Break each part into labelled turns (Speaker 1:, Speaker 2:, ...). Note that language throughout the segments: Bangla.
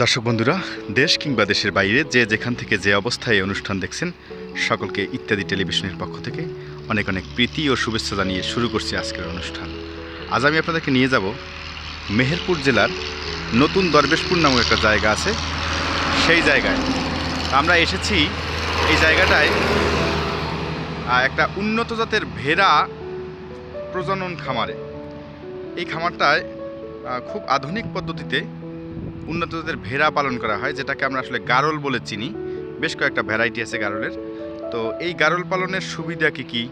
Speaker 1: দর্শক বন্ধুরা, দেশ কিংবা দেশের বাইরে যে যেখান থেকে যে অবস্থায় অনুষ্ঠান দেখছেন, সকলকে ইত্যাদি টেলিভিশনের পক্ষ থেকে অনেক অনেক প্রীতি ও শুভেচ্ছা জানিয়ে শুরু করছি আজকের অনুষ্ঠান। আজ আমি আপনাদেরকে নিয়ে যাব মেহেরপুর জেলার নতুন দরবেশপুর নামক একটা জায়গা আছে। সেই জায়গায়। আমরা এসেছি এই জায়গাটায় একটা উন্নত জাতের ভেড়া প্রজনন খামারে। এই খামারটায় খুব আধুনিক পদ্ধতিতে উন্নত জাতের ভেড়া পালন করা হয়, যেটাকে আমরা আসলে গারল বলে চিনি। বেশ কয়েকটা ভ্যারাইটি আছে গারলের। তো এই গারল পালনের সুবিধা কী কী?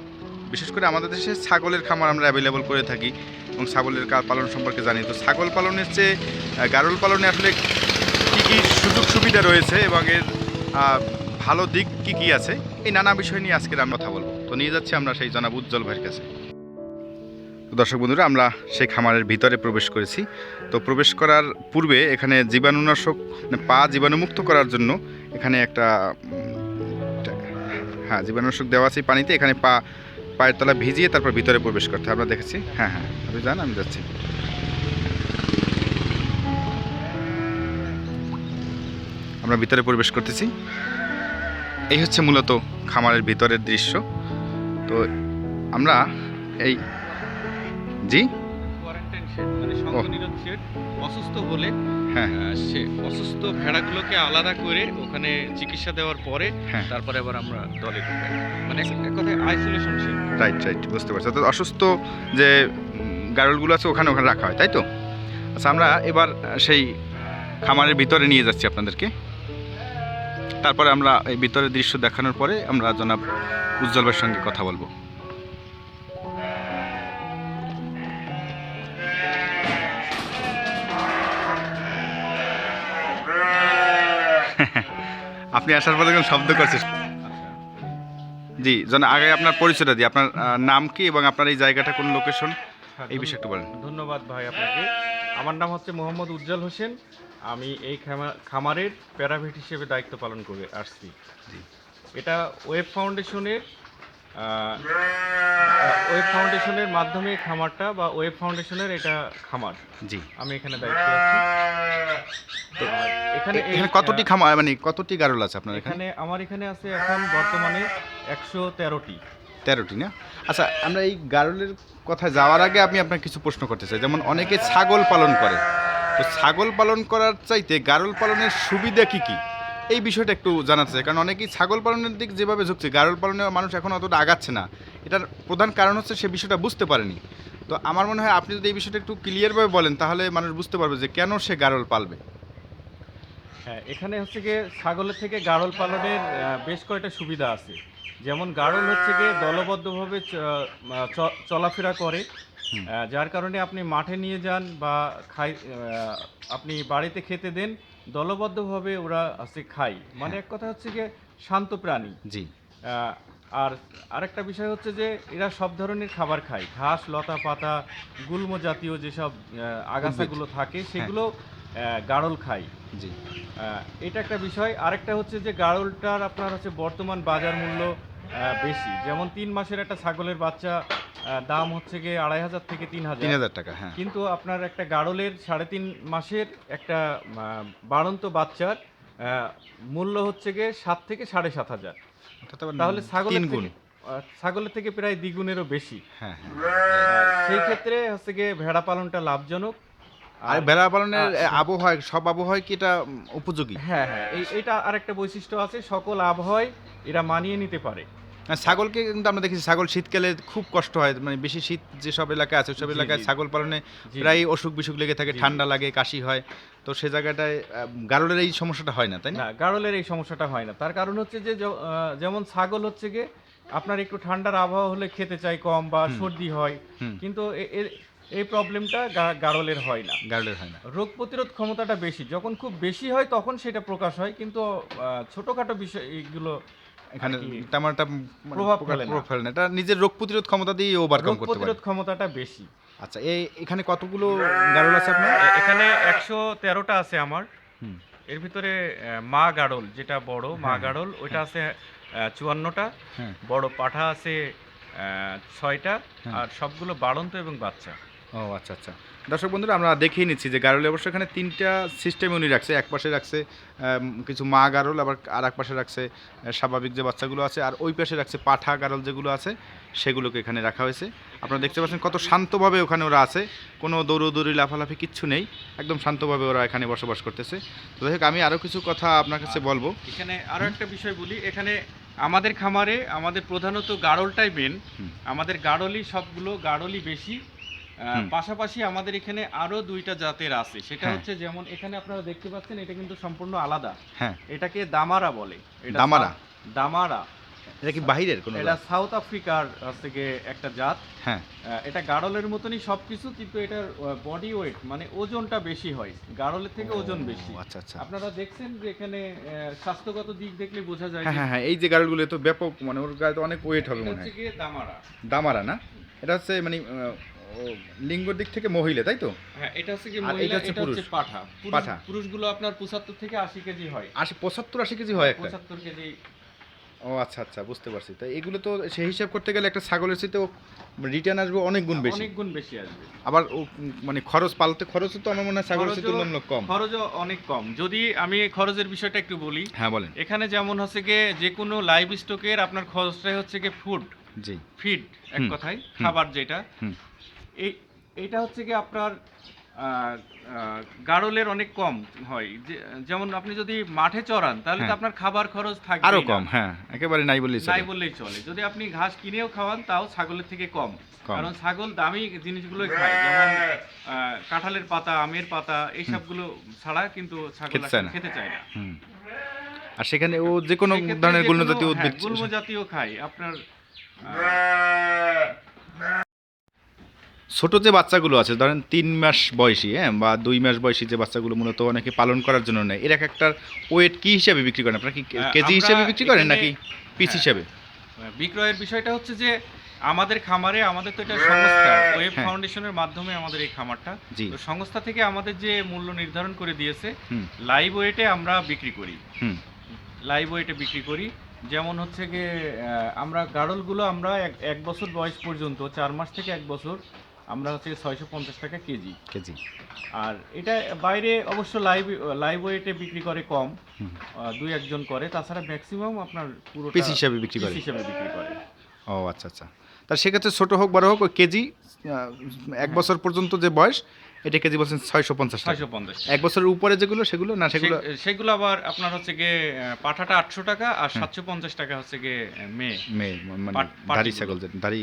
Speaker 1: বিশেষ করে আমাদের দেশে ছাগলের খামার আমরা অ্যাভেলেবল করে থাকি এবং ছাগলের পালন সম্পর্কে জানি। তো ছাগল পালনের চেয়ে গারল পালনে আসলে কী কী সুযোগ সুবিধা রয়েছে এবং এর ভালো দিক কী কী আছে? এই নানা বিষয় নিয়ে আজকের আমরা কথা বলব। তো নিয়ে যাচ্ছি আমরা সেই জনাব উজ্জ্বল ভাইয়ের কাছে। দর্শক বন্ধুরা, আমরা সেই খামারের ভিতরে প্রবেশ করেছি। তো প্রবেশ করার পূর্বে এখানে জীবাণুনাশক মানে পা জীবাণুমুক্ত করার জন্য এখানে একটা হ্যাঁ জীবাণুনাশক দেওয়া আছে পানিতে। এখানে পা, পায়ের তলা ভিজিয়ে তারপর ভিতরে প্রবেশ করতে। আমরা দেখেছি হ্যাঁ হ্যাঁ আপনি যান, আমি যাচ্ছি। আমরা ভিতরে প্রবেশ করতেছি। এই হচ্ছে মূলত খামারের ভিতরের দৃশ্য। তো আমরা এই জি।
Speaker 2: কোয়ারেন্টাইন শেড মানে সংক্রমণ শেড অসুস্থ হলে
Speaker 1: হ্যাঁ।
Speaker 2: সে অসুস্থ ভেড়াগুলোকে আলাদা করে ওখানে চিকিৎসা দেওয়ার পরে
Speaker 1: হ্যাঁ।
Speaker 2: তারপরে আবার আমরা দলে ঢুকাই। মানে এক কথায় আইসোলেশন শেড
Speaker 1: রাইট রাইট বুঝতে পারছি। অর্থাৎ অসুস্থ যে গারলগুলো আছে ওখানে ওখানে রাখা হয় তাই তো? আচ্ছা আমরা এবার সেই খামারের ভিতরে নিয়ে যাচ্ছি আপনাদেরকে। তারপরে আমরা এই ভিতরের দৃশ্য দেখানোর পরে আমরা জনাব উজ্জ্বল ভাইয়ের সঙ্গে কথা বলব। আপনি আসার পরে যখন শব্দ করছেন জি জন আগে আপনার পরিচয়টা দিই। আপনার নাম কি এবং আপনার এই জায়গাটা কোন লোকেশন এই বিষয়ে একটু বলেন।
Speaker 2: ধন্যবাদ ভাই আপনাকে। আমার নাম হচ্ছে মোহাম্মদ উজ্জ্বল হোসেন। আমি এই খামা- খামারের প্যারাভেট হিসেবে দায়িত্ব পালন করে আসছি।
Speaker 1: জি।
Speaker 2: এটা ওয়েব ফাউন্ডেশনের ওয়েব ফাউন্ডেশনের মাধ্যমে খামারটা বা ওয়েব ফাউন্ডেশনের এটা খামার।
Speaker 1: জি।
Speaker 2: আমি এখানে দায়িত্বে আছি। তো এখানে
Speaker 1: এখানে কতটি খামার মানে কতটি গারল আছে আপনার এখানে
Speaker 2: আমার এখানে আছে এখন বর্তমানে একশো তেরোটি।
Speaker 1: তেরোটি না? আচ্ছা আমরা এই গারলের কথা যাওয়ার আগে আমি আপনাকে কিছু প্রশ্ন করতে চাই। যেমন অনেকে ছাগল পালন করে। তো ছাগল পালন করার চাইতে গারল পালনের সুবিধা কি কি? এই বিষয়টা একটু জানাতে চাই কারণ অনেকেই ছাগল পালনের দিক যেভাবে ঝুঁকছে গারল পালনে মানুষ এখন অতটা আগাচ্ছে না। এটার প্রধান কারণ হচ্ছে সে বিষয়টা বুঝতে পারেনি। তো আমার মনে হয় আপনি যদি এই বিষয়টা একটু ক্লিয়ারভাবে বলেন তাহলে মানুষ বুঝতে পারবে যে কেন সে গারল পালবে।
Speaker 2: হ্যাঁ এখানে হচ্ছে গিয়ে ছাগলের থেকে গাড়ল পালনের বেশ কয়েকটা সুবিধা আছে। যেমন গাড়ল হচ্ছে গিয়ে দলবদ্ধভাবে চলাফেরা করে যার কারণে আপনি মাঠে নিয়ে যান বা খাই আপনি বাড়িতে খেতে দেন দলবদ্ধভাবে ওরা আছে খায়। মানে এক কথা হচ্ছে গিয়ে শান্ত প্রাণী।
Speaker 1: জি।
Speaker 2: আর আরেকটা বিষয় হচ্ছে যে এরা সব ধরনের খাবার খায়। ঘাস লতা পাতা গুল্ম জাতীয় যেসব আগাছাগুলো থাকে সেগুলো গাড়ল খায়।
Speaker 1: জি।
Speaker 2: এটা একটা বিষয়। আরেকটা হচ্ছে যে গাড়লটার আপনার হচ্ছে বর্তমান বাজার মূল্য বেশি। যেমন তিন মাসের একটা ছাগলের বাচ্চা দাম হচ্ছে গিয়ে আড়াই হাজার থেকে তিন হাজার।
Speaker 1: তিন
Speaker 2: হাজার
Speaker 1: টাকা হ্যাঁ।
Speaker 2: কিন্তু আপনার একটা গাড়লের সাড়ে তিন মাসের একটা বাড়ন্ত বাচ্চার মূল্য হচ্ছে গিয়ে সাত থেকে সাড়ে সাত হাজার। তাহলে ছাগলের
Speaker 1: তিন গুণ
Speaker 2: ছাগলের থেকে প্রায় দ্বিগুণেরও বেশি।
Speaker 1: হ্যাঁ হ্যাঁ।
Speaker 2: সেই ক্ষেত্রে হচ্ছে গিয়ে ভেড়া পালনটা লাভজনক।
Speaker 1: আর ভেড়া পালনের। আবহাওয়া সব আবহাওয়ায় কি এটা উপযোগী?
Speaker 2: হ্যাঁ হ্যাঁ। এটা আরেকটা বৈশিষ্ট্য আছে। সকল আবহাওয়ায় এরা মানিয়ে নিতে পারে।
Speaker 1: ছাগলকে কিন্তু আমরা দেখেছি ছাগল শীতকালে খুব কষ্ট হয়। মানে বেশি শীত যেসব এলাকায় আছে সব এলাকায় ছাগল পালনে। প্রায় অসুখ বিসুখ লেগে থাকে। ঠান্ডা লাগে কাশি হয়। তো সে জায়গাটায় গারলের এই সমস্যাটা হয় না তাই না?
Speaker 2: গাড়লের এই সমস্যাটা হয় না। তার কারণ হচ্ছে যে যেমন ছাগল হচ্ছে গিয়ে আপনার একটু ঠান্ডার আবহাওয়া হলে খেতে চাই কম বা সর্দি হয়। কিন্তু এই প্রবলেমটা গাড়লের হয় না।
Speaker 1: গারলের হয় না।
Speaker 2: রোগ প্রতিরোধ ক্ষমতাটা বেশি। যখন খুব বেশি হয় তখন সেটা প্রকাশ হয়। কিন্তু ছোটখাটো বিষয় এইগুলো
Speaker 1: এখানে তেমন একটা মানে
Speaker 2: প্রভাব ফেলে
Speaker 1: প্রভাব ফেলে না। এটা নিজের রোগ প্রতিরোধ ক্ষমতা দিয়ে ওভারকাম করতে পারে।
Speaker 2: প্রতিরোধ ক্ষমতাটা বেশি।
Speaker 1: আচ্ছা এই এখানে কতগুলো গারল আছে আপনার?
Speaker 2: এখানে একশো তেরোটা আছে আমার। এর ভিতরে মা গাড়ল যেটা বড় মা
Speaker 1: হ্যাঁ,
Speaker 2: গাড়ল ওইটা আছে চুয়ান্নটা।
Speaker 1: হ্যাঁ।
Speaker 2: বড় পাঠা আছে ছয়টা।
Speaker 1: হ্যাঁ।
Speaker 2: আর সবগুলো বাড়ন্ত এবং বাচ্চা।
Speaker 1: ও আচ্ছা আচ্ছা। দর্শক বন্ধুরা আমরা দেখিয়ে নিচ্ছি যে গারলে অবশ্য এখানে তিনটা সিস্টেম উনি রাখছে। এক পাশে রাখছে কিছু মা গারল আবার আর এক পাশে রাখছে স্বাভাবিক যে বাচ্চাগুলো আছে আর ওই পাশে রাখছে পাঠা গারল যেগুলো আছে সেগুলোকে এখানে রাখা হয়েছে। আপনারা দেখতে পাচ্ছেন কত শান্তভাবে ওখানে ওরা আছে। কোনো দৌড়োদৌড়ি লাফালাফি কিচ্ছু নেই একদম শান্তভাবে ওরা এখানে বসবাস করতেছে। তো যাই আমি আরও কিছু কথা আপনার কাছে বলব।
Speaker 2: এখানে আরও একটা বিষয় বলি এখানে আমাদের খামারে আমাদের প্রধানত গাড়লটাই মেন আমাদের গাড়লই সবগুলো গাড়লই বেশি। পাশাপাশি আমাদের এখানে আরও দুইটা জাতের আছে। সেটা
Speaker 1: হ্যাঁ।
Speaker 2: হচ্ছে যেমন এখানে আপনারা দেখতে পাচ্ছেন এটা কিন্তু সম্পূর্ণ আলাদা।
Speaker 1: হ্যাঁ।
Speaker 2: এটাকে দামারা বলে।
Speaker 1: দামারা?
Speaker 2: দামারা।
Speaker 1: এটা কি বাহিরের কোনো
Speaker 2: এটা সাউথ আফ্রিকার গিয়ে একটা জাত।
Speaker 1: হ্যাঁ।
Speaker 2: এটা গাড়লের মতনই সবকিছু কিন্তু এটার বডি ওয়েট মানে ওজনটা বেশি হয়। গাড়লের থেকে ওজন বেশি।
Speaker 1: আচ্ছা আচ্ছা।
Speaker 2: আপনারা দেখছেন যে এখানে স্বাস্থ্যগত দিক দেখলে বোঝা যায়
Speaker 1: হ্যাঁ হ্যাঁ হ্যাঁ এই যে গাড়লগুলো তো ব্যাপক মানে ওর গায়ে তো অনেক ওয়েট হবে মনে হয়।
Speaker 2: দামারা।
Speaker 1: দামারা না? এটা হচ্ছে মানে লিঙ্গর দিক থেকে মহিলা তাই তো?
Speaker 2: হ্যাঁ এটা হচ্ছে কি মহিলা
Speaker 1: এটা হচ্ছে পুরুষ।
Speaker 2: পাঠা।
Speaker 1: পাঠা।
Speaker 2: পুরুষগুলো আপনার পঁচাত্তর থেকে আশি কেজি হয়।
Speaker 1: আশি পঁচাত্তর আশি কেজি হয় একটা?
Speaker 2: পঁচাত্তর কেজি।
Speaker 1: ও আচ্ছা আচ্ছা বুঝতে পারছি। তাই এগুলো তো সেই হিসাব করতে গেলে একটা ছাগলের চেয়ে রিটার্ন আসবে অনেক গুণ বেশি।
Speaker 2: অনেক গুণ বেশি আসবে।
Speaker 1: আবার মানে খরচ পালতে খরচও তো আমার মনে হয় ছাগলের চেয়ে তুলনামূলক কম।
Speaker 2: খরচও অনেক কম। যদি আমি খরচের বিষয়টা একটু বলি
Speaker 1: হ্যাঁ বলেন।
Speaker 2: এখানে যেমন হচ্ছে গিয়ে যে কোনো লাইভ স্টকের আপনার খরচটাই হচ্ছে গিয়ে ফুড
Speaker 1: জি।
Speaker 2: ফিড এক কথায় খাবার যেটা।
Speaker 1: হুম।
Speaker 2: এই এটা হচ্ছে কি আপনার গাড়লের অনেক কম হয়। যে- যেমন আপনি যদি মাঠে চড়ান তাহলে তো
Speaker 1: হ্যাঁ।
Speaker 2: আপনার খাবার খরচ থাকবে
Speaker 1: আরও কম হ্যাঁ একেবারে নাই বললেই
Speaker 2: নাই বললেই চলে। যদি আপনি ঘাস কিনেও খাওয়ান তাও ছাগলের থেকে কম। কারণ ছাগল দামি জিনিসগুলো খায় যেমন কাঁঠালের পাতা আমের পাতা এইসবগুলো ছাড়া কিন্তু ছাগল
Speaker 1: খেতে চায় না। আর সেখানে ও যে কোনো ধরনের গুল্ম জাতীয়
Speaker 2: হ্যাঁ,
Speaker 1: উদ্ভিদ
Speaker 2: গুল্ম জাতীয় খায়। আপনার
Speaker 1: ছোট যে বাচ্চাগুলো আছে ধরেন তিন মাস বয়সী হ্যাঁ বা দুই মাস বয়সী যে বাচ্চাগুলো মূলত অনেকে পালন করার জন্য নেয় এর এক একটা ওয়েট কি হিসাবে বিক্রি করেন? আপনারা কি কেজি
Speaker 2: আমরা
Speaker 1: হিসাবে বিক্রি করেন নাকি পিস
Speaker 2: হ্যাঁ।
Speaker 1: হিসাবে?
Speaker 2: বিক্রয়ের বিষয়টা হচ্ছে যে আমাদের খামারে আমাদের তো এটা সংস্থা ওয়েব
Speaker 1: হ্যাঁ।
Speaker 2: ফাউন্ডেশনের মাধ্যমে আমাদের এই খামারটা। তো সংস্থা থেকে আমাদের যে মূল্য নির্ধারণ করে দিয়েছে লাইভ ওয়েটে আমরা বিক্রি করি। লাইভ ওয়েটে বিক্রি করি। যেমন হচ্ছে গিয়ে আমরা গাড়লগুলো আমরা এক বছর বয়স পর্যন্ত চার মাস থেকে এক বছর আমরা হচ্ছে ছয়শো পঞ্চাশ টাকা কেজি।
Speaker 1: কেজি।
Speaker 2: আর এটা বাইরে অবশ্য লাইভ লাইভ ওয়েটে বিক্রি করে কম দুই একজন করে। তাছাড়া ম্যাক্সিমাম আপনার পুরো
Speaker 1: পিস হিসাবে বিক্রি করে।
Speaker 2: হিসাবে বিক্রি করে।
Speaker 1: ও আচ্ছা আচ্ছা। তার সেক্ষেত্রে ছোটো হোক বড় হোক ওই কেজি এক বছর পর্যন্ত যে বয়স এটা কেজি বলছেন ছয়শো পঞ্চাশ
Speaker 2: ছয়শো পঞ্চাশ
Speaker 1: এক বছরের উপরে যেগুলো সেগুলো না সেগুলো
Speaker 2: সেগুলো আবার আপনার হচ্ছে গিয়ে পাঠাটা আটশো টাকা আর
Speaker 1: হ্যাঁ।
Speaker 2: সাতশো পঞ্চাশ টাকা হচ্ছে গিয়ে মেয়ে।
Speaker 1: মেয়ে মানে। দাড়ি ছাগল দাড়ি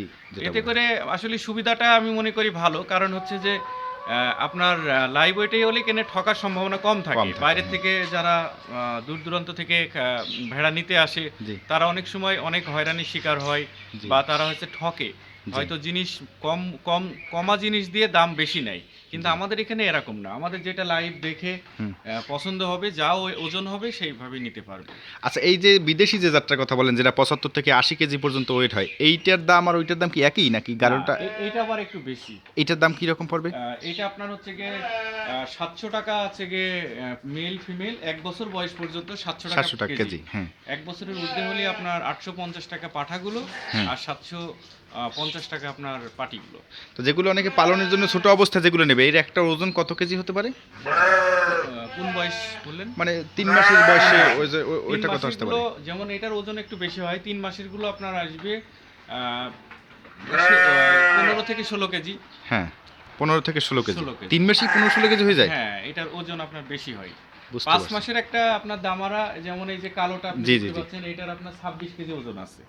Speaker 2: এতে করে আসলে সুবিধাটা আমি মনে করি ভালো কারণ হচ্ছে যে আপনার লাইভ ওয়েটে হলে কেনে ঠকার সম্ভাবনা কম থাকে। বাইরের
Speaker 1: হ্যাঁ।
Speaker 2: থেকে যারা দূর দূরান্ত থেকে ভেড়া নিতে আসে তারা অনেক সময় অনেক হয়রানির শিকার হয় বা তারা হচ্ছে ঠকে। হয়তো জিনিস কম কম কমা জিনিস দিয়ে দাম বেশি নেয়। কিন্তু আমাদের এখানে এরকম না। আমাদের যেটা লাইভ দেখে পছন্দ হবে যা ওজন হবে সেইভাবে নিতে পারবে।
Speaker 1: আচ্ছা এই যে বিদেশি যে যাত্রার কথা বলেন যেটা পঁচাত্তর থেকে আশি কেজি পর্যন্ত ওয়েট হয় এইটার দাম আর ওইটার দাম কি একই নাকি?
Speaker 2: না, এইটা আবার একটু বেশি।
Speaker 1: এইটার দাম কি রকম পড়বে
Speaker 2: এটা আপনার হচ্ছে গিয়ে সাতশো টাকা আছে গিয়ে মেল ফিমেল এক বছর বয়স পর্যন্ত সাতশো টাকা
Speaker 1: সাতশো টাকা কেজি। হ্যাঁ।
Speaker 2: এক বছরের ঊর্ধ্বে হলে আপনার আটশো পঞ্চাশ টাকা পাঠাগুলো
Speaker 1: হুম।
Speaker 2: আর সাতশো পঞ্চাশ টাকা আপনার পাটিগুলো।
Speaker 1: তো যেগুলো অনেকে পালনের জন্য ছোট অবস্থা যেগুলো নেবে এর একটা ওজন কত কেজি হতে পারে?
Speaker 2: কোন বয়স বললেন?
Speaker 1: মানে তিন মাসের বয়সে ওই যে ওইটা কত আসতে পারে?
Speaker 2: যেমন এটার ওজন একটু বেশি হয় তিন মাসেরগুলো আপনার আসবে পনেরো থেকে ষোলো কেজি।
Speaker 1: হ্যাঁ পনেরো থেকে ষোলো কেজি। তিন মাসে পনেরো ষোলো কেজি হয়ে যায়?
Speaker 2: হ্যাঁ এটার ওজন আপনার বেশি হয়। পাঁচ মাসের একটা আপনার দামারা যেমন এই যে কালোটা আপনি দেখতে পাচ্ছেন এটার আপনার ছাব্বিশ কেজি ওজন আছে।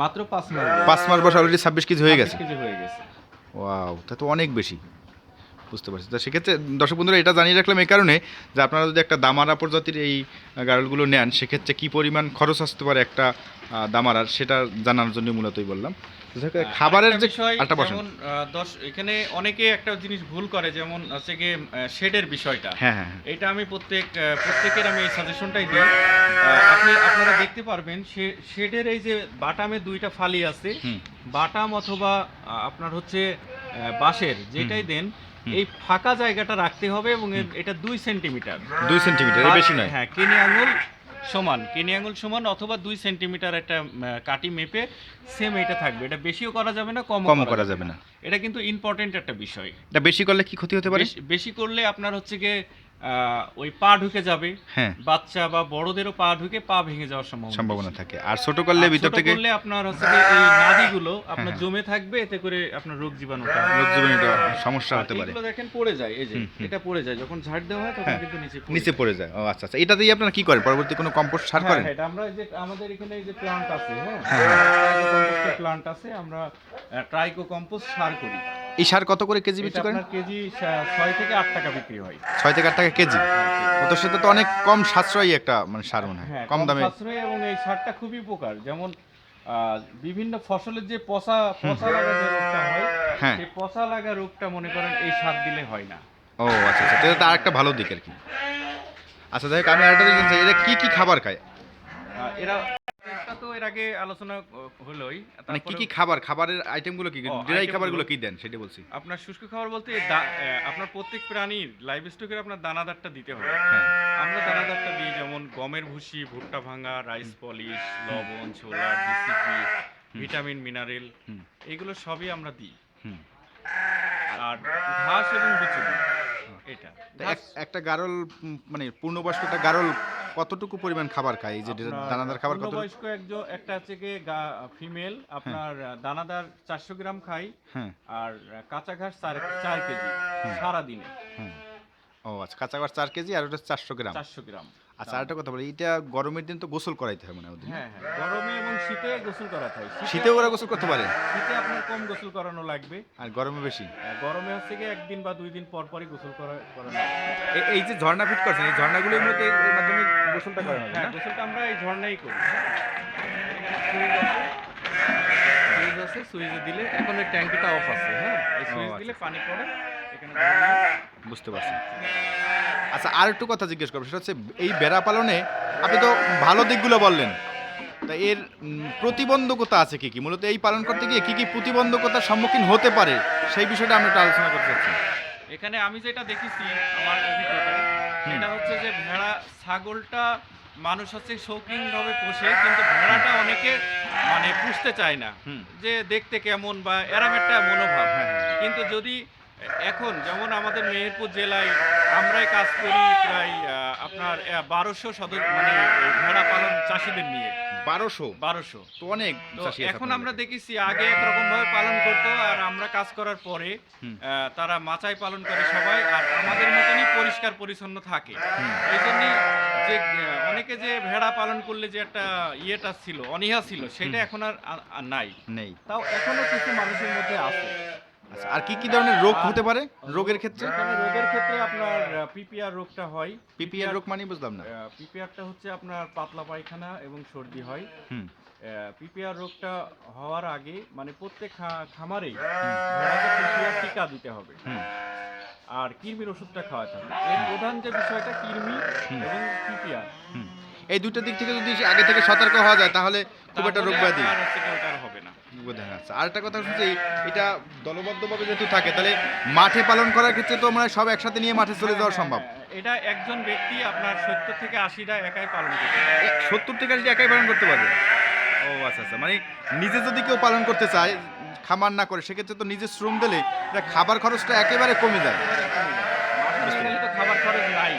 Speaker 2: মাত্র পাঁচ মাস।
Speaker 1: পাঁচ মাস বয়স অলরেডি ছাব্বিশ কেজি হয়ে গেছে।
Speaker 2: কেজি হয়ে গেছে।
Speaker 1: ওয়াও তা তো অনেক বেশি। বুঝতে পারছি। তো সেক্ষেত্রে দর্শক বন্ধুরা এটা জানিয়ে রাখলাম এই কারণে যে আপনারা যদি একটা দামারা প্রজাতির এই গাড়লগুলো নেন সেক্ষেত্রে কি পরিমাণ খরচ আসতে পারে একটা দামারার সেটা জানার জন্য মূলতই বললাম। খাবারের যে
Speaker 2: যেমন দশ এখানে অনেকে একটা জিনিস ভুল করে যেমন হচ্ছে গিয়ে শেডের বিষয়টা।
Speaker 1: হ্যাঁ হ্যাঁ হ্যাঁ।
Speaker 2: এটা আমি প্রত্যেক প্রত্যেকের আমি এই সাজেশনটাই দিই। আপনি আপনারা দেখতে পারবেন শেডের এই যে বাটামে দুইটা ফালি আছে বাটাম অথবা আপনার হচ্ছে বাঁশের যেটাই দেন এই ফাঁকা জায়গাটা রাখতে হবে এবং এটা দুই সেন্টিমিটার।
Speaker 1: দুই সেন্টিমিটার বেশি নয়।
Speaker 2: হ্যাঁ কেনি আঙুল সমান কেনি আঙুল সমান অথবা দুই সেন্টিমিটার একটা কাটি মেপে সেম এটা থাকবে। এটা বেশিও করা যাবে না কম
Speaker 1: কম করা যাবে না।
Speaker 2: এটা কিন্তু ইম্পর্টেন্ট একটা বিষয়।
Speaker 1: এটা বেশি করলে কি ক্ষতি হতে পারে?
Speaker 2: বেশি করলে আপনার হচ্ছে গিয়ে ওই পা ঢুকে যাবে।
Speaker 1: হ্যাঁ।
Speaker 2: বাচ্চা বা বড়দেরও পা ঢুকে পা ভেঙে যাওয়ার সম্ভাবনা
Speaker 1: সম্ভাবনা থাকে। আর ছোট করলে ভিতর থেকে
Speaker 2: করলে আপনার হচ্ছে এই নাদিগুলো আপনার
Speaker 1: হ্যাঁ।
Speaker 2: জমে থাকবে এতে করে আপনার রোগ জীবাণুটা
Speaker 1: রোগজীবনীর সমস্যা হতে পারে।
Speaker 2: এগুলো দেখেন পড়ে যায় এই যে। এটা পড়ে যায়। যখন ঝাড় দেওয়া হয় তখন
Speaker 1: হ্যাঁ,
Speaker 2: কিন্তু নিচে
Speaker 1: নিচে পড়ে যায়। ও আচ্ছা আচ্ছা। এটা দিয়ে আপনারা কি করেন? পরবর্তী কোনো কম্পোস্ট সার করেন?
Speaker 2: এটা আমরা যে আমাদের এখানে এই যে প্লান্ট আছে হ্যাঁ?
Speaker 1: হ্যাঁ,
Speaker 2: প্লান্ট আছে আমরা ট্রাইকো কম্পোস্ট সার করি।
Speaker 1: এই সার কত করে কেজি বিক্রি করেন?
Speaker 2: আপনার কেজি সা- ছয় থেকে আট টাকা বিক্রি হয়।
Speaker 1: ছয় থেকে আট টাকা কেজি। তো সেটা তো অনেক কম সাশ্রয়ী একটা মানে সার মনে হয়
Speaker 2: হ্যাঁ
Speaker 1: কম দামে।
Speaker 2: সাশ্রয়ী এবং এই সারটা খুবই উপকার। যেমন বিভিন্ন ফসলের যে পচা পচা লাগা যে রোগটা হয়
Speaker 1: হ্যাঁ।
Speaker 2: সেই পচা লাগা রোগটা মনে করেন এই সার দিলে হয় না।
Speaker 1: ও আচ্ছা আচ্ছা তাহলে তো আরেকটা ভালো দিক আর কি। আচ্ছা যাই হোক আমি আরেকটা চাই, এরা কি কি খাবার খায়?
Speaker 2: এরা তো এর আগে আলোচনা হলোই।
Speaker 1: মানে কি কি খাবার? খাবারের আইটেমগুলো কি? ড্রাই খাবারগুলো কি দেন সেটা বলছি।
Speaker 2: আপনার শুষ্ক খাবার বলতে আপনার প্রত্যেক প্রাণীর লাইভ স্টকের আপনার দানাদারটা দিতে হবে।
Speaker 1: হ্যাঁ।
Speaker 2: আমরা দানাদারটা দিই যেমন গমের ভুসি ভুট্টা ভাঙা রাইস পলিশ লবণ ছোলা ডিসিপি ভিটামিন মিনারেল। এগুলো সবই আমরা দিই। আর ঘাস এবং বিচুলি এটা।
Speaker 1: একটা গারল মানে পূর্ণবয়স্ক একটা গারল কতটুকু পরিমাণ খাবার খায়? এই যে দানাদার খাবার কত
Speaker 2: বয়স্ক একজন একটা হচ্ছে গিয়ে ফিমেল আপনার দানাদার চারশো গ্রাম খায়
Speaker 1: হ্যাঁ।
Speaker 2: আর কাঁচা ঘাস চার কেজি সারা দিনে
Speaker 1: হ্যাঁ। ও আচ্ছা কাঁচা ঘাস চার কেজি আর ওটা চারশো গ্রাম।
Speaker 2: চারশো গ্রাম।
Speaker 1: আচ্ছা আরেকটা কথা বলি এটা গরমের দিন তো গোসল করাইতে হয় মানে ওদের
Speaker 2: হ্যাঁ হ্যাঁ গরমে এবং শীতে গোসল করাতে হয়। শীতে
Speaker 1: শীতেও ওরা গোসল করতে পারে?
Speaker 2: শীতে আপনার কম গোসল করানো লাগবে।
Speaker 1: আর গরমে বেশি?
Speaker 2: আহ, গরমে হচ্ছে গিয়ে একদিন বা দুই দিন পর পরই গোসল করা করানো।
Speaker 1: এই যে ঝর্ণা ফিট করছেন এই ঝর্ণাগুলোর মধ্যে এর মাধ্যমে গোসলটা করা হবে
Speaker 2: হ্যাঁ গোসলটা আমরা এই ঝর্ণাই করি। সুইচ আছে সুইচ দিলে এখন এই ট্যাঙ্কিটা অফ আছে হ্যাঁ? এই সুইচ
Speaker 1: আচ্ছা।
Speaker 2: দিলে পানি পড়ে এখানে
Speaker 1: বুঝতে পারছি। আচ্ছা আর একটু কথা জিজ্ঞেস করব। সেটা হচ্ছে এই বেড়া পালনে আপনি তো ভালো দিকগুলো বললেন। তা এর প্রতিবন্ধকতা আছে কি কি? মূলত এই পালন করতে গিয়ে কি কি প্রতিবন্ধকতার সম্মুখীন হতে পারে? সেই বিষয়টা আমরা একটু আলোচনা করতে চাচ্ছি।
Speaker 2: এখানে আমি যেটা দেখেছি আমার অভিজ্ঞতায় সেটা হচ্ছে যে ভেড়া ছাগলটা মানুষ হচ্ছে শৌখিনভাবে পোষে কিন্তু ভেড়াটা অনেকে মানে পুষতে চায় না। যে দেখতে কেমন বা এরম একটা মনোভাব।
Speaker 1: হ্যাঁ, হ্যাঁ।
Speaker 2: কিন্তু যদি এখন যেমন আমাদের মেহেরপুর জেলায় আমরাই কাজ করি প্রায় আপনার বারোশো সদস্য মানে ভেড়া পালন চাষিদের নিয়ে।
Speaker 1: বারোশো?
Speaker 2: বারোশো।
Speaker 1: তো অনেক
Speaker 2: এখন আমরা দেখেছি আগে একরকম ভাবে পালন করতো আর আমরা কাজ করার পরে তারা মাচাই পালন করে সবাই আর আমাদের মতনই পরিষ্কার পরিচ্ছন্ন থাকে। এই জন্যই যে অনেকে যে ভেড়া পালন করলে যে একটা ইয়েটা ছিল অনীহা ছিল সেটা এখন আর নাই।
Speaker 1: নেই।
Speaker 2: তাও এখনও কিছু মানুষের মধ্যে আছে।
Speaker 1: আচ্ছা আর কি কি ধরনের রোগ হতে পারে রোগের ক্ষেত্রে?
Speaker 2: এখানে রোগের ক্ষেত্রে আপনার পিপিআর রোগটা হয়।
Speaker 1: পিপিআর রোগ মানে বুঝলাম না।
Speaker 2: পিপিআরটা হচ্ছে আপনার পাতলা পায়খানা এবং সর্দি হয়।
Speaker 1: হুম।
Speaker 2: পিপিআর রোগটা হওয়ার আগে মানে প্রত্যেক খা- খামারেই ভেড়াকে পিপিআর টিকা দিতে হবে। আর কৃমির ওষুধটা খাওয়াতে হবে। এর প্রধান যে বিষয়টা কৃমি। এবং পিপিআর।
Speaker 1: হুম। এই দুটো দিক থেকে যদি আগে থেকে সতর্ক হওয়া যায় তাহলে খুব একটা রোগ ব্যাধি।
Speaker 2: না
Speaker 1: বোঝা যাচ্ছে। আর একটা কথা হচ্ছে যে এটা দলবদ্ধভাবে যেহেতু থাকে তাহলে মাঠে পালন করার ক্ষেত্রে তো মানে সব একসাথে নিয়ে মাঠে চলে যাওয়া
Speaker 2: হ্যাঁ,
Speaker 1: সম্ভব।
Speaker 2: হ্যাঁ, এটা একজন ব্যক্তি আপনার সত্তর থেকে আশিটা একাই পালন করতে
Speaker 1: সত্তর থেকে আশি একাই পালন করতে পারবে? ও আচ্ছা আচ্ছা। মানে নিজে যদি কেউ পালন করতে চায় খামার না করে সেক্ষেত্রে তো নিজে শ্রম দিলে এটা খাবার খরচটা একেবারে কমে যায়।
Speaker 2: খাবার খরচ নাই।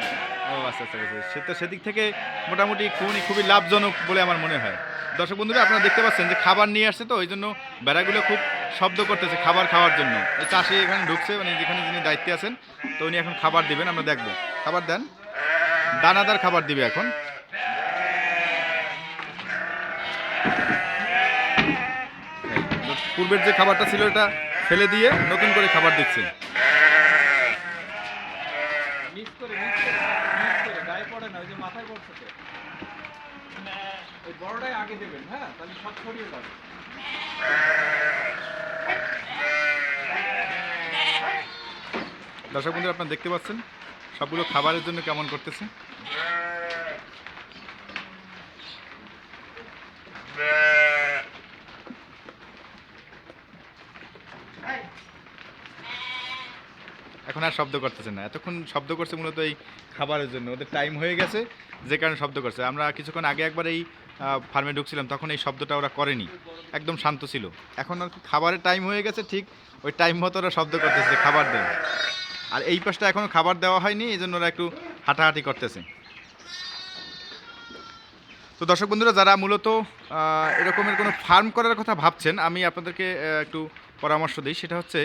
Speaker 1: ও আচ্ছা আচ্ছা আচ্ছা। সে তো সেদিক থেকে মোটামুটি খুবই খুবই লাভজনক বলে আমার মনে হয়। দর্শক বন্ধুরা, আপনারা দেখতে পাচ্ছেন যে খাবার নিয়ে আসছে তো ওই জন্য বেড়াগুলো খুব শব্দ করতেছে খাবার খাওয়ার জন্য। এই চাষি এখানে ঢুকছে মানে যেখানে যিনি দায়িত্বে আছেন, তো উনি এখন খাবার দিবেন, আমরা দেখব। খাবার দেন। দানাদার খাবার দিবে এখন। পূর্বের যে খাবারটা ছিল, এটা ফেলে দিয়ে নতুন করে খাবার দিচ্ছে
Speaker 2: মিস করে মিস করে মিস করে গায়ে পড়ে না ওই যে মাথায় পড়ছে তো ওই বড়টাই আগে দেবেন হ্যাঁ? তাহলে সব ছড়িয়ে যাবে।
Speaker 1: দর্শক বন্ধুরা, আপনারা দেখতে পাচ্ছেন? সবগুলো খাবারের জন্য কেমন করতেছে? এখন আর শব্দ করতেছে না। এতক্ষণ শব্দ করছে মূলত এই খাবারের জন্য। ওদের টাইম হয়ে গেছে, যে কারণে শব্দ করছে। আমরা কিছুক্ষণ আগে একবার এই ফার্মে ঢুকছিলাম, তখন এই শব্দটা ওরা করেনি। একদম শান্ত ছিল। এখন আর খাবারের টাইম হয়ে গেছে, ঠিক ওই টাইম মতো ওরা শব্দ করতেছে খাবার দেন। আর এই পাশটা এখনও খাবার দেওয়া হয়নি এই জন্য ওরা একটু হাঁটাহাঁটি করতেছে। তো দর্শক বন্ধুরা, যারা মূলত এরকমের কোনো ফার্ম করার কথা ভাবছেন, আমি আপনাদেরকে একটু পরামর্শ দিই। সেটা হচ্ছে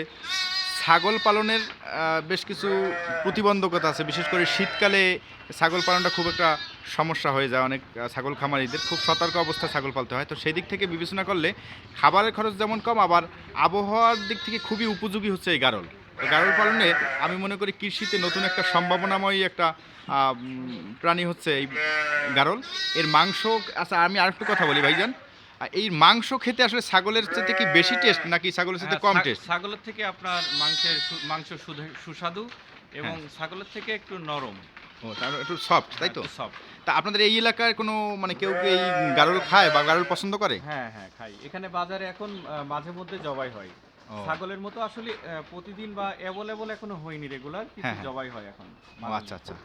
Speaker 1: ছাগল পালনের বেশ কিছু প্রতিবন্ধকতা আছে। বিশেষ করে শীতকালে ছাগল পালনটা খুব একটা সমস্যা হয়ে যায় অনেক ছাগল খামারিদের। খুব সতর্ক অবস্থায় ছাগল পালতে হয়। তো সেই দিক থেকে বিবেচনা করলে খাবারের খরচ যেমন কম, আবার আবহাওয়ার দিক থেকে খুবই উপযোগী হচ্ছে এই গারল। গারল পালনে আমি মনে করি কৃষিতে নতুন একটা সম্ভাবনাময় একটা প্রাণী হচ্ছে এই গারল। এর মাংস আচ্ছা আমি আরেকটু কথা বলি ভাইজান। এই মাংস খেতে আসলে ছাগলের চেয়ে কি বেশি টেস্ট নাকি ছাগলের চেয়ে
Speaker 2: হ্যাঁ,
Speaker 1: কম টেস্ট
Speaker 2: ছাগলের থেকে আপনার মাংসের মাংস সুস্বাদু এবং ছাগলের থেকে একটু নরম।
Speaker 1: ও তার একটু সফট তাই তো?
Speaker 2: সব
Speaker 1: তা আপনাদের এই এলাকার কোনো মানে কেউ কি এই গারল খায় বা গারল পছন্দ করে?
Speaker 2: হ্যাঁ হ্যাঁ খাই। এখানে বাজারে এখন মাঝে মধ্যে জবাই হয়। ছাগলের মতো আসলে প্রতিদিন বা অ্যাভেলেবল এখনও হয়নি রেগুলার
Speaker 1: হ্যাঁ,
Speaker 2: কিন্তু
Speaker 1: হ্যাঁ।
Speaker 2: জবাই হয় এখন।
Speaker 1: আচ্ছা আচ্ছা।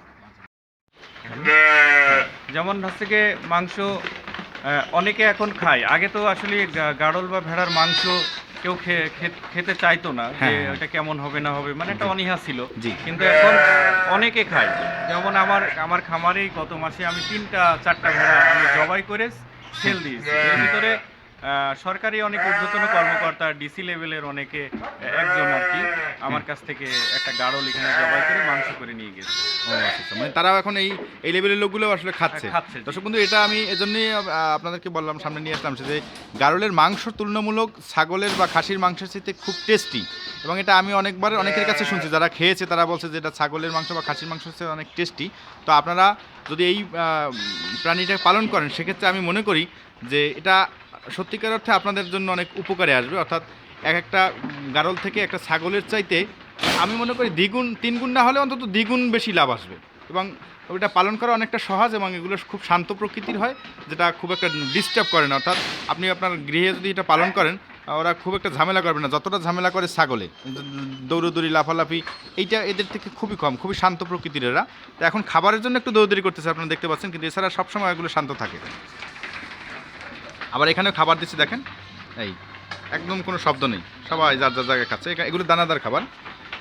Speaker 2: যেমন হচ্ছে মাংস অনেকে এখন খায়। আগে তো আসলে গাড়ল বা ভেড়ার মাংস কেউ খেতে চাইতো না যে
Speaker 1: হ্যাঁ, হ্যাঁ।
Speaker 2: এটা কেমন হবে না হবে মানে একটা অনীহা ছিল। কিন্তু এখন অনেকে খায়। যেমন আমার আমার খামারেই গত মাসে আমি তিনটা চারটা ভেড়া আমি জবাই করে সেল দিয়েছি। এর ভিতরে সরকারি অনেক ঊর্ধ্বতন কর্মকর্তা ডিসি লেভেলের অনেকে একজন আর কি আমার কাছ থেকে একটা গাড়ল এখানে জবাই করে মাংস করে নিয়ে গেছে
Speaker 1: আচ্ছা আচ্ছা। মানে তারাও এখন এই এই লেভেলের লোকগুলো আসলে খাচ্ছে। দর্শক বন্ধু এটা আমি এজন্যই আপনাদেরকে বললাম সামনে নিয়ে আসলাম যে গারলের মাংস তুলনামূলক ছাগলের বা খাসির মাংসের সাথে খুব টেস্টি এবং এটা আমি অনেকবার অনেকের কাছে শুনছি যারা খেয়েছে তারা বলছে যে এটা ছাগলের মাংস বা খাসির মাংস হচ্ছে অনেক টেস্টি তো আপনারা যদি এই প্রাণীটা পালন করেন সেক্ষেত্রে আমি মনে করি যে এটা সত্যিকার অর্থে আপনাদের জন্য অনেক উপকারে আসবে। অর্থাৎ এক একটা গারল থেকে একটা ছাগলের চাইতে আমি মনে করি দ্বিগুণ, তিনগুণ না হলে অন্তত দ্বিগুণ বেশি লাভ আসবে। এবং ওইটা পালন করা অনেকটা সহজ এবং এগুলো খুব শান্ত প্রকৃতির হয়, যেটা খুব একটা ডিস্টার্ব করে না। অর্থাৎ আপনি আপনার গৃহে যদি এটা পালন করেন, ওরা খুব একটা ঝামেলা করবে না। যতটা ঝামেলা করে ছাগলে, দৌড়োদৌড়ি, লাফালাফি, এইটা এদের থেকে খুবই কম, খুবই শান্ত প্রকৃতির এরা। তো এখন খাবারের জন্য একটু দৌড়দৌড়ি করতেছে, আপনারা দেখতে পাচ্ছেন, কিন্তু এছাড়া সবসময় এগুলো শান্ত থাকে। আবার এখানেও খাবার দিচ্ছে, দেখেন। এই, একদম কোনো শব্দ নেই। সবাই যার যার জায়গায় খাচ্ছে। এগুলো দানাদার খাবার।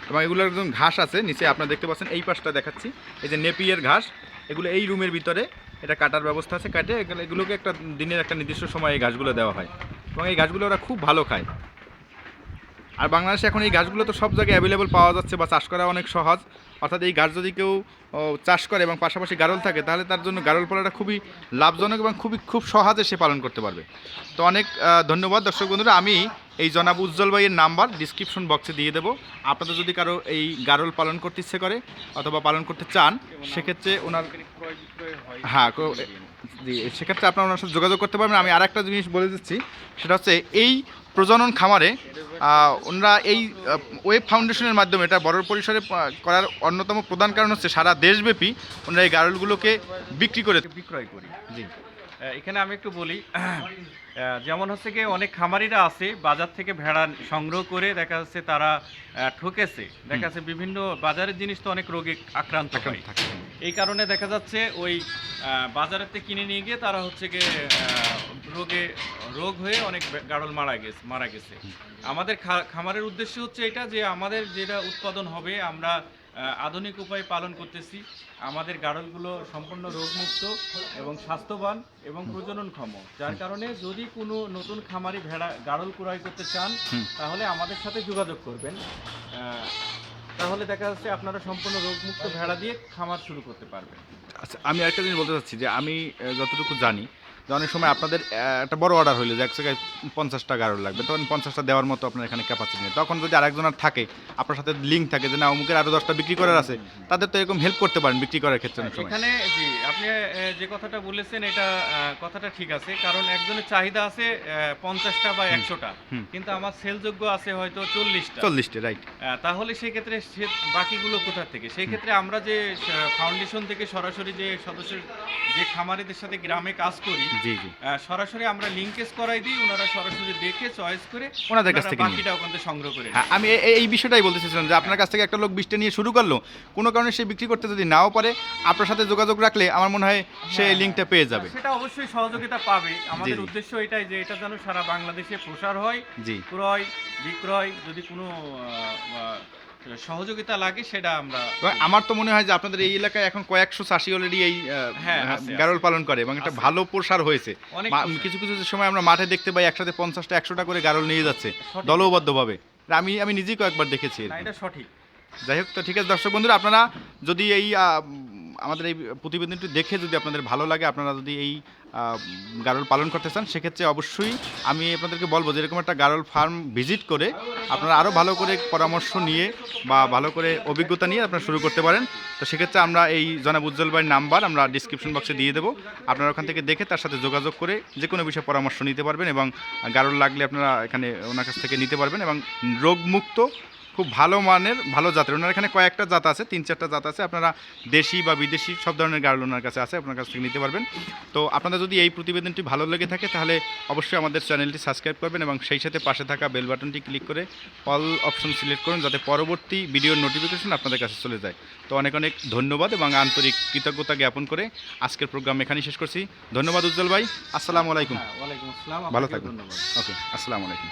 Speaker 1: এবং এগুলোর একদম ঘাস আছে, নিচে আপনারা দেখতে পাচ্ছেন, এই পাশটা দেখাচ্ছি। এই যে নেপিয়ের ঘাস, এগুলো এই রুমের ভিতরে এটা কাটার ব্যবস্থা আছে। কাটে এগুলোকে একটা দিনের একটা নির্দিষ্ট সময় এই ঘাসগুলো দেওয়া হয়। এবং এই ঘাসগুলো ওরা খুব ভালো খায়। আর বাংলাদেশে এখন এই গাছগুলো তো সব জায়গায় অ্যাভেলেবল পাওয়া যাচ্ছে বা চাষ করা অনেক সহজ। অর্থাৎ এই গাছ যদি কেউ চাষ করে এবং পাশাপাশি গারল থাকে, তাহলে তার জন্য গারল পালাটা খুবই লাভজনক এবং খুবই, খুব সহজে সে পালন করতে পারবে। তো অনেক ধন্যবাদ। দর্শক বন্ধুরা, আমি এই জনাব উজ্জ্বল ভাইয়ের নাম্বার ডিসক্রিপশন বক্সে দিয়ে দেবো। আপনাদের যদি কারও এই গারল পালন করতে ইচ্ছে করে অথবা পালন করতে চান, সেক্ষেত্রে ওনার হ্যাঁ সেক্ষেত্রে আপনারা ওনার সাথে যোগাযোগ করতে পারবেন। আমি আরেকটা জিনিস বলে দিচ্ছি, সেটা হচ্ছে এই প্রজনন খামারে ওনারা এই ওয়েব ফাউন্ডেশনের মাধ্যমে এটা বড় পরিসরে করার অন্যতম প্রধান কারণ হচ্ছে সারা দেশব্যাপী ওনারা এই গারলগুলোকে বিক্রি করে
Speaker 2: বিক্রয় করি।
Speaker 1: জি।
Speaker 2: এখানে আমি একটু বলি যেমন হচ্ছে কি অনেক খামারিরা আছে বাজার থেকে ভেড়া সংগ্রহ করে দেখা যাচ্ছে তারা ঠকেছে। দেখা যাচ্ছে বিভিন্ন বাজারের জিনিস তো অনেক রোগে আক্রান্ত হয়।
Speaker 1: থাকে
Speaker 2: এই কারণে দেখা যাচ্ছে ওই থেকে কিনে নিয়ে গিয়ে তারা হচ্ছে গিয়ে রোগে রোগ হয়ে অনেক গাড়ল মারা গেছে মারা গেছে। আমাদের খা- খামারের উদ্দেশ্য হচ্ছে এটা যে আমাদের যেটা উৎপাদন হবে আমরা আধুনিক উপায়ে পালন করতেছি। আমাদের গাড়লগুলো সম্পূর্ণ রোগমুক্ত এবং স্বাস্থ্যবান এবং প্রজননক্ষম। যার কারণে যদি কোনো নতুন খামারি ভেড়া গাড়ল ক্রয় করতে চান তাহলে আমাদের সাথে যোগাযোগ করবেন। তাহলে দেখা যাচ্ছে আপনারা সম্পূর্ণ রোগমুক্ত ভেড়া দিয়ে খামার শুরু করতে পারবেন।
Speaker 1: আচ্ছা আমি একটা জিনিস বলতে চাচ্ছি যে আমি যতটুকু জানি যে অনেক সময় আপনাদের একটা বড় অর্ডার হইল যে এক জায়গায় পঞ্চাশটা গারো লাগবে তখন পঞ্চাশটা দেওয়ার মতো আপনার এখানে ক্যাপাসিটি নেই। তখন যদি আরেকজনের থাকে আপনার সাথে লিঙ্ক থাকে যে না অমুকের আরও দশটা বিক্রি করার আছে তাদের তো এরকম হেল্প করতে পারেন বিক্রি করার ক্ষেত্রে
Speaker 2: এখানে জি আপনি যে কথাটা বলেছেন এটা কথাটা ঠিক আছে কারণ একজনের চাহিদা আছে পঞ্চাশটা বা একশোটা। কিন্তু আমার সেলযোগ্য আছে হয়তো চল্লিশটা।
Speaker 1: চল্লিশটা রাইট
Speaker 2: তাহলে সেই ক্ষেত্রে বাকিগুলো কোথা থেকে? সেই ক্ষেত্রে আমরা যে ফাউন্ডেশন থেকে সরাসরি যে সদস্যের যে খামারিদের সাথে গ্রামে কাজ করি
Speaker 1: জি জি।
Speaker 2: সরাসরি আমরা লিঙ্কেজ করাই দিই ওনারা সরাসরি দেখে চয়েস করে
Speaker 1: ওনাদের কাছ থেকে।
Speaker 2: বাকিটা ওখান থেকে সংগ্রহ করে
Speaker 1: হ্যাঁ আমি এই বিষয়টাই বলতে চাইছিলাম যে আপনার কাছ থেকে একটা লোক বীজটা নিয়ে শুরু করল কোনো কারণে সে বিক্রি করতে যদি নাও পারে আপনার সাথে যোগাযোগ রাখলে আমার মনে হয় সে এই
Speaker 2: হ্যাঁ,
Speaker 1: লিঙ্কটা পেয়ে যাবে।
Speaker 2: সেটা অবশ্যই সহযোগিতা পাবে। আমাদের উদ্দেশ্য এটাই যে এটা যেন সারা বাংলাদেশে প্রসার হয় ক্রয় বিক্রয় যদি কোনো সহযোগিতা লাগে সেটা আমরা
Speaker 1: আমার তো মনে হয় যে আপনাদের এই এলাকায় এখন কয়েকশো চাষি অলরেডি এই গ্যারল
Speaker 2: হ্যাঁ।
Speaker 1: গারল পালন করে এবং একটা ভালো প্রসার হয়েছে। কিছু কিছু সময় আমরা মাঠে দেখতে পাই একসাথে পঞ্চাশটা একশোটা করে গারল নিয়ে যাচ্ছে। দলবদ্ধভাবে। আমি আমি নিজেই কয়েকবার দেখেছি
Speaker 2: এটা সঠিক।
Speaker 1: যাই হোক তো ঠিক আছে দর্শক বন্ধুরা আপনারা যদি এই আমাদের এই প্রতিবেদনটি দেখে যদি আপনাদের ভালো লাগে, আপনারা যদি এই গারল পালন করতে চান, সেক্ষেত্রে অবশ্যই আমি আপনাদেরকে বলব যে এরকম একটা গারল ফার্ম ভিজিট করে আপনারা আরও ভালো করে পরামর্শ নিয়ে বা ভালো করে অভিজ্ঞতা নিয়ে আপনারা শুরু করতে পারেন। তো সেক্ষেত্রে আমরা এই জনাব উজ্জ্বল ভাইয়ের নাম্বার আমরা ডিসক্রিপশন বক্সে দিয়ে দেবো। আপনারা ওখান থেকে দেখে তার সাথে যোগাযোগ করে যে কোনো বিষয়ে পরামর্শ নিতে পারবেন এবং গারল লাগলে আপনারা এখানে ওনার কাছ থেকে নিতে পারবেন এবং রোগমুক্ত খুব ভালো মানের ভালো জাতের। ওনার এখানে কয়েকটা জাত আছে তিন চারটা জাত আছে। আপনারা দেশি বা বিদেশি সব ধরনের গার্ল ওনার কাছে আছে আপনার কাছ থেকে নিতে পারবেন। তো আপনাদের যদি এই প্রতিবেদনটি ভালো লেগে থাকে তাহলে অবশ্যই আমাদের চ্যানেলটি সাবস্ক্রাইব করবেন এবং সেই সাথে পাশে থাকা বেল বাটনটি ক্লিক করে অল অপশন সিলেক্ট করুন যাতে পরবর্তী ভিডিওর নোটিফিকেশন আপনাদের কাছে চলে যায়। তো অনেক অনেক ধন্যবাদ এবং আন্তরিক কৃতজ্ঞতা জ্ঞাপন করে আজকের প্রোগ্রাম এখানেই শেষ করছি। ধন্যবাদ উজ্জ্বল ভাই আসসালামু আলাইকুম।
Speaker 2: হ্যাঁ,
Speaker 1: ভালো থাকবেন।
Speaker 2: ধন্যবাদ।
Speaker 1: ওকে আসসালামু আলাইকুম।